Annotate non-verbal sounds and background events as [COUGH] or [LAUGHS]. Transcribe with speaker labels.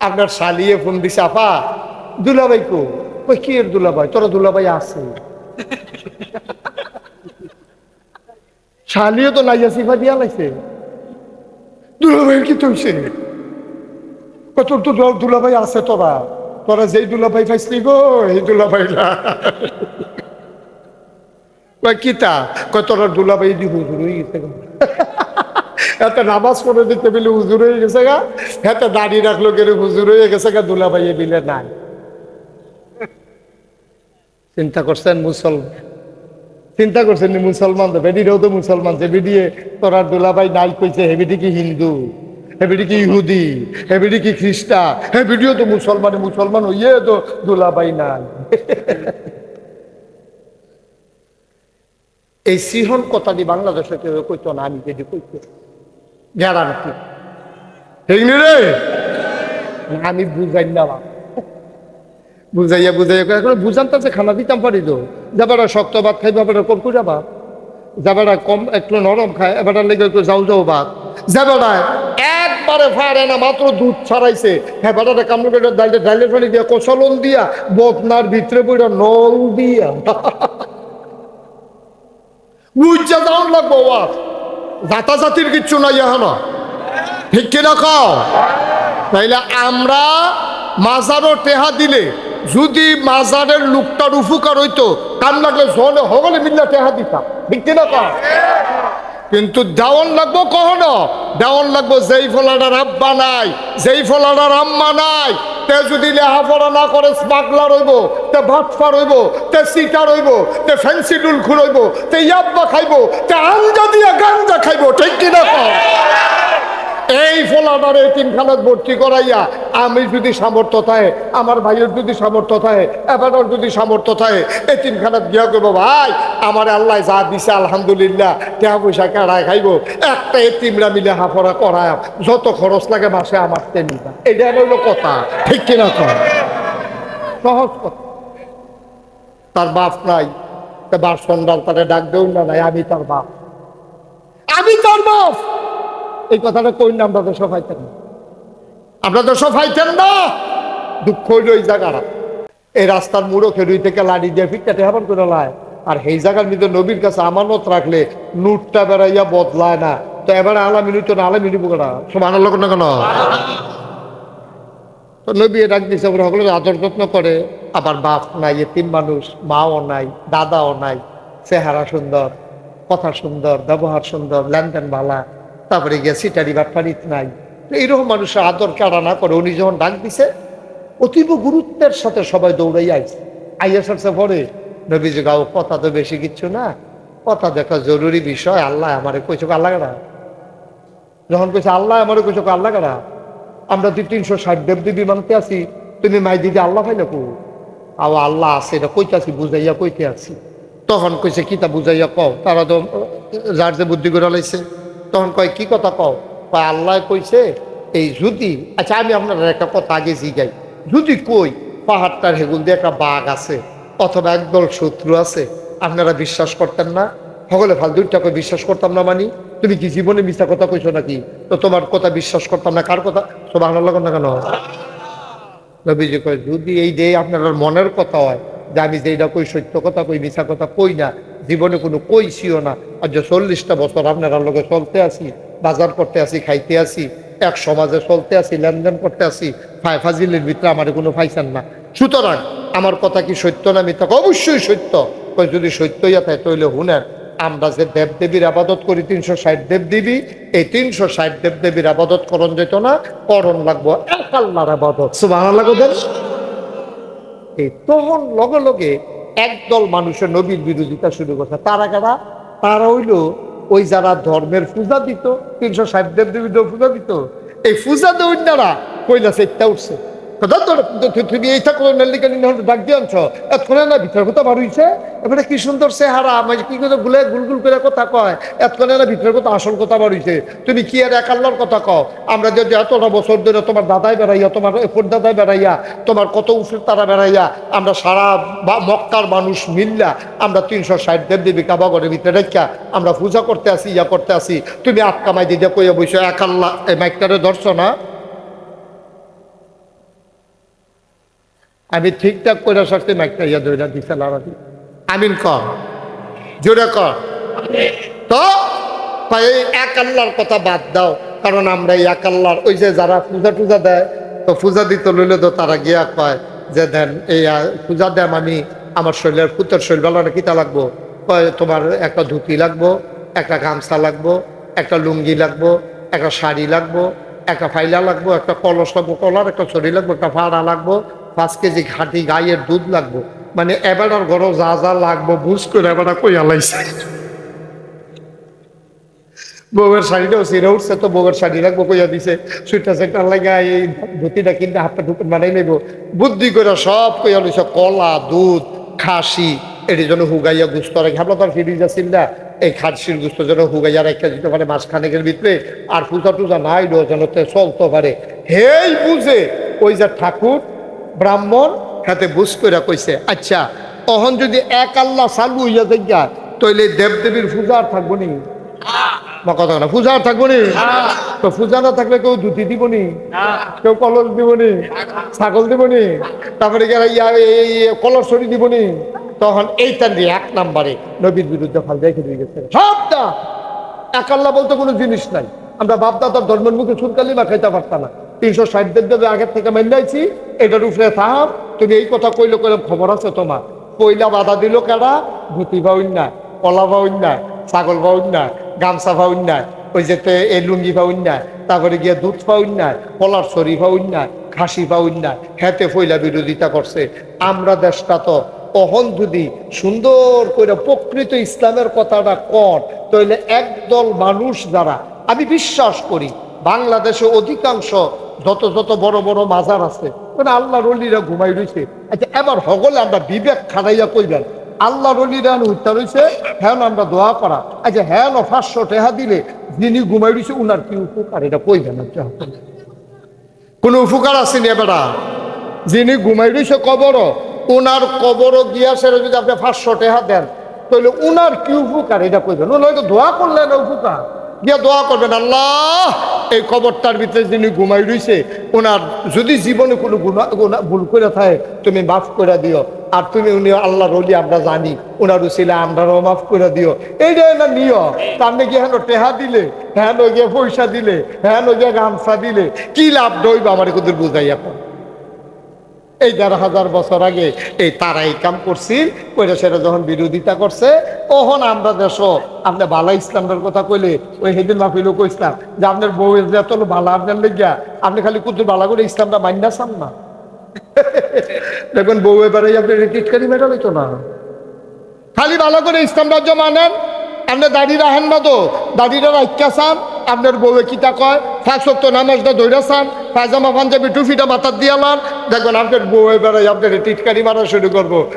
Speaker 1: আপনার শালিয়ে ফোন দিছে, আপা, দুলাভাই কো? ওই কি এর দুলাভাই? তোরা দুলাভাই আছে। শালিও তো নাইয়া সিফা দিয়া লাইছে। দুলাভাইয়ের কি তৈছে? কত তো দু- দুলাভাই আছে তোরা। তোরা যেই দুলাভাই পাইছিলি গো এই দুলাভাই না। কিতা? কয় তোরা দুলাভাই দি হুজুর হয়ে গেছে। এত নামাজ পড়ে দিতে বলে হুজুর হয়ে গেছে গা। এত দাড়ি রাখল গেলে হুজুর হয়ে গেছে গা দুলাভাই বিলে নাই। চিন্তা করছেন মুসলমান? চিন্তা করছেন মুসলমান? তো বেডিরাও তো মুসলমান, যে বেডিয়ে তোরার দুলাভাই নাই কইছে হেবিডি কি হিন্দু? হেবিডি কি ইহুদি? হেবিডি কি খ্রিস্টা হেবিডিও তো মুসলমান মুসলমান হইয়ে তো দুলাভাই নাই। এই সিহন কথাটি বাংলাদেশে কেউ কইতো না, আমি যদি কইতো রে? আমি বুঝাই না বুঝাইয়া বুঝাইয়া এখন বুঝান তাছে খানা দিতাম পারি তো। যাবারা শক্ত ভাত খাই বাবারা কম করে ভাত। যাবারা কম একটু নরম খায় এবারটা লেগে একটু যাও যাও ভাত। যাবারা একবারে ফারে না, মাত্র দুধ ছাড়াইছে। হ্যাঁ বেটাটা কামড় করে ডাইলে ডাইলের পানি দিয়া কষলন দিয়া বদনার ভিতরে বইটা নল দিয়া। বুঝা দাও লাগবো জাতা জাতির কিচ্ছু নাই এখনও। ঠিক কিনা খাও তাইলে আমরা মাজারও টেহা দিলে, যদি মাজারের লোকটার উপকার হইতো, কান লাগলে জলে হগলে মিল্লা টেহা দিতাম। ঠিক কিনা খাও কিন্তু দেওয়ান লাগবো কখনো দেওয়ান লাগবো যেই ফলাটার আব্বা নাই, যেই ফলাটার আম্মা নাই, তে যদি লেহাপড়া না করে স্মাগলা রইব তে ভাটফা রইব তে সিটা রইব তে ফ্যান্সি ডুল খুঁড়ইব তে ইয়াব্বা খাইব, তে আঞ্জা দিয়ে গাঞ্জা খাইব, ঠিক কিনা কও? এই ফলাটারে তিনখানাত ভর্তি করাইয়া আমি যদি সামর্থ্য থাকে, আমার ভাইয়ের যদি সামর্থ্য থাকে, এবারও যদি সামর্থ্য থাকে, এই তিনখানাত গিয়া করব ভাই, আমার আল্লাহ যা দিছে, আলহামদুলিল্লাহ টাকা পয়সা কাড়ায় খাইব। একটা এই তিমরা মিলে হাফড়া করায়, যত খরচ লাগে মাসে আমার তেমনিটা এটা হইল কথা। ঠিক কিনা কর সহজ কথা। তার বাপ নাই বাপ সন্ধ্যাল তারে ডাক দেও না নাই, আমি তার বাপ। আমি তার বাপ! এই কথাটা কই না, আমরা তো সফাইতেন না আমরা তো সফাইতেন না। দুঃখ হইল এই জায়গাটা এই রাস্তার মুড়ো খেরুই থেকে লাড়ি দিয়ে ফিটকাতে হাবান করে লায়। আর এই জায়গার মধ্যে নবীর কাছে আমানত রাখলে নুটটা বেড়াইয়া বদলায় না। তো এবারে আলা মিনিট না আলা মিনিট বোকা সব আনার লোক না কেন? তো নবী ডাক দিছে সকলের আদর যত্ন করে। আবার বাপ নাই তিন মানুষ, মাও নাই, দাদাও নাই। চেহারা সুন্দর, কথা সুন্দর, ব্যবহার সুন্দর, লেনদেন ভালা। তারপরে গিয়ে সিটারি বাটফারিত নাই। এইরকম মানুষের আদর কারা না করে উনি যখন ডাক দিছে, অতীব গুরুত্বের সাথে সবাই দৌড়াই আইছে। আইয়া সারছে পরে নবী যে গাও কথা তো বেশি কিচ্ছু না, কথা দেখা জরুরি বিষয়, আল্লাহ আমারে কইছো আল্লাহ কারা? যখন কইছে, আল্লাহ আমারে কইছো আল্লাহ কারা? আমরা তুই তিনশো ষাট দেব দেবী মানতে আছি, তুমি মাই দিদি আল্লাহ পাইলে কো? আও আল্লাহ আছে, এটা কইতে আছি, বুঝাইয়া কইতে আছি। তখন কইছে কিতা বুঝাইয়া কও? তারা তো, যার যে বুদ্ধি করে লাইছে। তখন কয়, কি কথা কও? কয়, আল্লাহ কইছে, এই যদি আচ্ছা আমি আপনার একটা কথা আগে জিগাই। যদি কই? পাহাড়টার হেগুল দিয়ে একটা বাঘ আছে অথবা একদল শত্রু আছে। আপনারা বিশ্বাস করতেন না? সকলে ফাল দুইটা করে বিশ্বাস করতাম না মানি? তুমি কি জীবনে মিথ্যা কথা কইছো নাকি? তো তোমার কথা বিশ্বাস করতাম না। কার কথা? সব আনার লাগন না কেন? নবীজি কয় যদি এই যে আপনার মনের কথা হয় যে আমি যেটা কই সত্য কথা কই, মিথ্যা কথা কই না। জীবনে কোনো কইছিও না। আর যে চল্লিশটা বছর আপনার লোকে চলতে আসি বাজার করতে আসি খাইতে আসি এক সমাজে চলতে আসি লেনদেন করতে আসি ফাই ফাজিলের ভিতরে আমার কোনো ফাইসান না। সুতরাং আমার কথা কি সত্য না মিথ্যা? অবশ্যই সত্য। যদি সত্যই থাকে তাহলে হুনেন। আমরা যে দেবদেবীর আবাদত করি তিনশো ষাট দেবদেবী এই তিনশো ষাট দেবদেবীর আবাদত করণ যেত না করণ লাগবো এক আল্লাহর আবাদত। সুবাহ এই তখন লগে লগে একদল মানুষের নবীর বিরোধিতা শুরু করছে। তারা কারা? তারা হইল ওই যারা ধর্মের পূজা দিত, তিনশো ষাট দেবদেবীর পূজা দিত। এই পূজা দৈন্যারা কইলা সেটা উঠছে। তুমি এইটা ডাক না কথা এবারে কি সুন্দর চেহারা মানে কি গুলগুল করে কথা কয়। না কথা, আসল কথা তুমি কি আর এক আল্লাহর কথা কও? আমরা যদি এতটা বছর ধরে তোমার দাদাই বেড়াইয়া, তোমার এফর দাদাই বেড়াইয়া, তোমার কত উফের তারা বেড়াইয়া, আমরা সারা মক্কার মানুষ মিল্লা, আমরা তিনশো ষাট দেব দেবী কাবাগরের ভিতরে রেখা, আমরা পূজা করতে আসি, ইয়া করতে আসি। তুমি আটকা মাই দিদি কইয়া বইছো, এক আল্লাহ, এই মাইকটারে ধরছো না। আমি ঠিকঠাক করে সরতে মাইকটা ইয়া ধরে দিছে লাড়াদি আমিন ক। জোরে কর তো এই এক আল্লাহর কথা বাদ দাও, কারণ আমরা এই এক আল্লাহর ওই যে যারা পূজা টুজা দেয়, তো পূজা দিতে লইলে তো তারা গিয়া কয় যে, দেন, এই পূজা দেন আমি, আমার শরীরের পুত্রের শরীর বেলাটা কিতা লাগবো? কয়, তোমার একটা ধুতি লাগবো, একটা গামছা লাগবো, একটা লুঙ্গি লাগবো, একটা শাড়ি লাগবো, একটা ফাইলা লাগবো, একটা কলস লাগবো, কলার একটা ছড়ি লাগবো, একটা ফাড়া লাগবো পাঁচ কেজি ঘাটি গাইয়ের দুধ লাগবো। মানে এবারের ঘরও যা যা লাগবো, বুঝ করে এবার কই আলাইছে বউয়ের শাড়িটাও সিরে উঠছে তো বউয়ের শাড়ি লাগবো কইয়া দিছে। সুইটা সেটার লাগা এই ধুতিটা কিনতে হাতটা ঢুকে বানাই নেব বুদ্ধি করে সব কইয়া লইছে, কলা, দুধ, খাসি, এটি জন্য হুগাইয়া গুস্ত রাখি। আমরা তো আর ফিরিজ আসিল না। এই খাসির গুস্ত যেন হুগাইয়া রেখে দিতে পারে মাস খানেকের ভিতরে। আর পূজা টুজা নাই যেন চলতে পারে। হেই বুঝে, ওই যে ঠাকুর ব্রাহ্মণ হাতে বুঝ করে কইছে আচ্ছা তখন যদি এক আল্লাহ চালু হইয়া দেখা তইলে দেবদেবীর পূজা আর থাকব নি? বা কথা না পূজা আর থাকব নি? তো পূজা না থাকলে কেউ ধুতি দিব নি? কেউ কলস দিব নি? ছাগল দিব নি? তারপরে ইয়া এই কলস ছড়ি দিব নি? তখন এইটা দিয়ে এক নাম্বারে নবীর বিরুদ্ধে ফাল দিয়ে গেছে। সবটা এক আল্লাহ বলতে কোনো জিনিস নাই। আমরা বাপদাদার ধর্মের মুখে সুরকালি বা খাইতে পারতাম না। তিনশো ষাট দেব আগের থেকে মেন্দাইছি এটার উপরে থাম। তুমি এই কথা কইলো করে খবর আছে তোমার। কইলা বাধা দিল কেডা? ধুতি ভাউন না, কলা ভাউন না, ছাগল ভাউন না, গামছা ভাউন না, ওই যে এই লুঙ্গি পাউন না, তারপরে গিয়ে দুধ পাউন না, কলার শরী পাউন না, খাসি পাউন না হেতে ফইলা বিরোধিতা করছে। আমরা দেশটা তো অহন যদি সুন্দর করে প্রকৃত ইসলামের কথাটা কর তাহলে একদল মানুষ দ্বারা আমি বিশ্বাস করি, বাংলাদেশে অধিকাংশ যত যত বড় বড় মাজার আছে মানে আল্লাহ রলিরা ঘুমাই রয়েছে আচ্ছা এবার হগলে আমরা বিবেক খাড়াইয়া কইবেন আল্লাহ রলিরা উঠতে রয়েছে হ্যাঁ আমরা দোয়া করা। আচ্ছা হ্যাঁ পাঁচশো টেহা দিলে যিনি ঘুমাই রয়েছে উনার কি উপকার? এটা কইবেন কোনো উপকার আসেনি এবারা? যিনি ঘুমাই রয়েছে কবর উনার কবর গিয়া সেটা যদি আপনি পাঁচশো টেহা দেন, তাহলে উনার কি উপকার? এটা কইবেন। উনি হয়তো দোয়া করলেন, উপকার। গিয়া দোয়া করবেন, আল্লাহ! এই কবরটার ভিতরে যিনি ঘুমাই রয়েছে ওনার যদি জীবনে কোনো গুণা গুণা- ভুল করে থাকে, তুমি মাফ করে দিও। আর তুমি উনি আল্লাহ রলি আমরা জানি। ওনার উচিলে আমরাও মাফ করে দিও। এইটাই না নিয় তার নাকি হেন টেহা দিলে হ্যাঁ গিয়ে পয়সা দিলে হ্যাঁ গিয়ে গামছা দিলে, কি লাভ দইব আমার কোথায় বুঝাই এখন এই দেড় হাজার বছর আগে এই তারা এই কাম করছি, ওইটা সেটা যখন বিরোধিতা করছে, তখন আমরা দেশ আপনি বালা ইসলামের কথা কইলে, ওই সেদিন মাফিলও কইসলাম যে আপনার বউ এত বালা আপনার লেগিয়া, আপনি খালি কুতুর বালা করে ইসলামটা মান্যা চান না। [LAUGHS] দেখবেন বউ এবারে আপনি টিটকারি মেটা হইতো না। খালি ভালো করে ইসলাম রাজ্য মানেন আপনি দাড়ি রাখেন না তো দাড়িটা রাখা চান আপনার বউয়ে কিতা কয়? ফাঁস তো নামাজটা ধৈরা চান, পায়জামা, পাঞ্জাবি টুফিটা মাথার দিয়ালান দেখবেন আপনার বউ বেড়াই আপনার টিটকারি মারা শুরু করব।